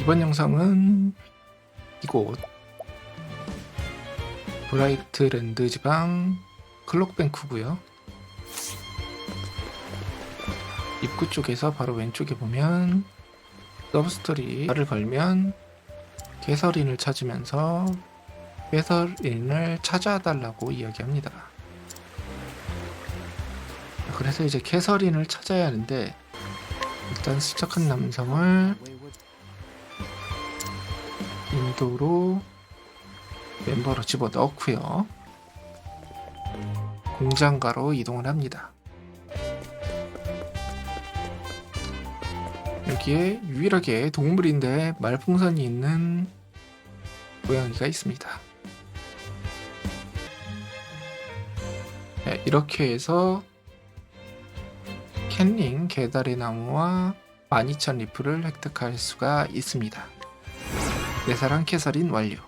이번 영상은 이곳 브라이트랜드 지방 클록뱅크고요 입구 쪽에서 바로 왼쪽에 보면 서브스토리를 걸면 개설인을 찾으면서 개설인을 찾아달라고 이야기합니다. 그래서 이제 개설인을 찾아야 하는데 일단 수척한 남성을 인도로 멤버로 집어 넣고요. 공장가로 이동을 합니다. 여기에 유일하게 동물인데 말풍선이 있는 고양이가 있습니다. 네, 이렇게 해서 캔링 개다리 나무와 12,000 리프를 획득할 수가 있습니다. 내 사랑 캐서린 완료.